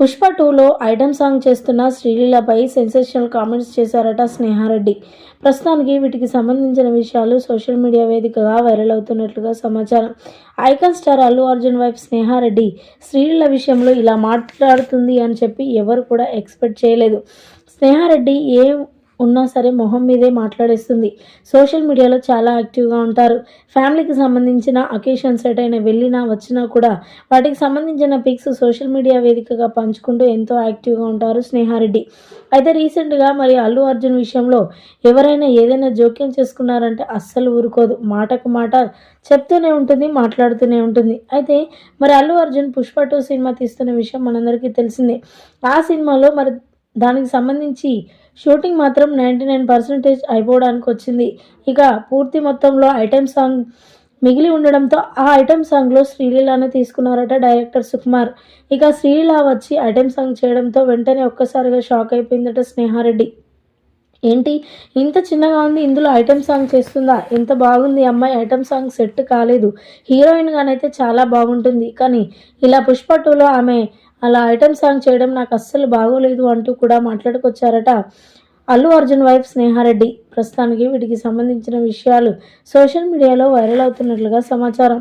పుష్ప టూలో item song చేస్తున్న శ్రీలీలపై sensational comments చేశారట స్నేహారెడ్డి. ప్రస్తుతానికి వీటికి సంబంధించిన విషయాలు సోషల్ మీడియా వేదికగా వైరల్ అవుతున్నట్లుగా సమాచారం. Icon star Allu Arjun wife Sneha Reddy Sreeleela విషయంలో ఇలా మాట్లాడుతుంది అని చెప్పి ఎవరు కూడా ఎక్స్పెక్ట్ చేయలేదు. స్నేహారెడ్డి ఏ ఉన్నా సరే మొహం మీదే మాట్లాడేస్తుంది. సోషల్ మీడియాలో చాలా యాక్టివ్గా ఉంటారు. ఫ్యామిలీకి సంబంధించిన అకేషన్స్ ఎటైనా వెళ్ళినా వచ్చినా కూడా వాటికి సంబంధించిన పిక్స్ సోషల్ మీడియా వేదికగా పంచుకుంటూ ఎంతో యాక్టివ్గా ఉంటారు స్నేహారెడ్డి. అయితే రీసెంట్గా మరి అల్లు అర్జున్ విషయంలో ఎవరైనా ఏదైనా జోక్యం చేసుకున్నారంటే అస్సలు ఊరుకోదు. మాటకు మాట చెప్తూనే ఉంటుంది మాట్లాడుతూనే ఉంటుంది. అయితే మరి అల్లు అర్జున్ పుష్ప టూ సినిమా తీస్తున్న విషయం మనందరికీ తెలిసిందే. ఆ సినిమాలో మరి దానికి సంబంధించి షూటింగ్ మాత్రం నైంటీ నైన్ పర్సెంటేజ్ అయిపోవడానికి వచ్చింది. ఇక పూర్తి మొత్తంలో ఐటెం సాంగ్ మిగిలి ఉండడంతో ఆ ఐటెం సాంగ్లో శ్రీలీలానే తీసుకున్నారట డైరెక్టర్ సుకుమార్. ఇక శ్రీలీల వచ్చి ఐటెం సాంగ్ చేయడంతో వెంటనే ఒక్కసారిగా షాక్ అయిపోయిందట స్నేహారెడ్డి. ఏంటి? ఇంత చిన్నగా ఉంది ఇందులో ఐటెం సాంగ్ చేస్తుందా? ఎంత బాగుంది అమ్మాయి ఐటెం సాంగ్ సెట్ కాలేదు. హీరోయిన్గానైతే చాలా బాగుంటుంది. కానీ ఇలా పుష్ప టూలో ఆమె అలా ఐటమ్ సాంగ్ చేయడం నాకు అస్సలు బాగోలేదు అంటూ కూడా మాట్లాడుకొచ్చారట అల్లు అర్జున్ వైఫ్ స్నేహారెడ్డి. ప్రస్తుతానికి వీటికి సంబంధించిన విషయాలు సోషల్ మీడియాలో వైరల్ అవుతున్నట్లుగా సమాచారం.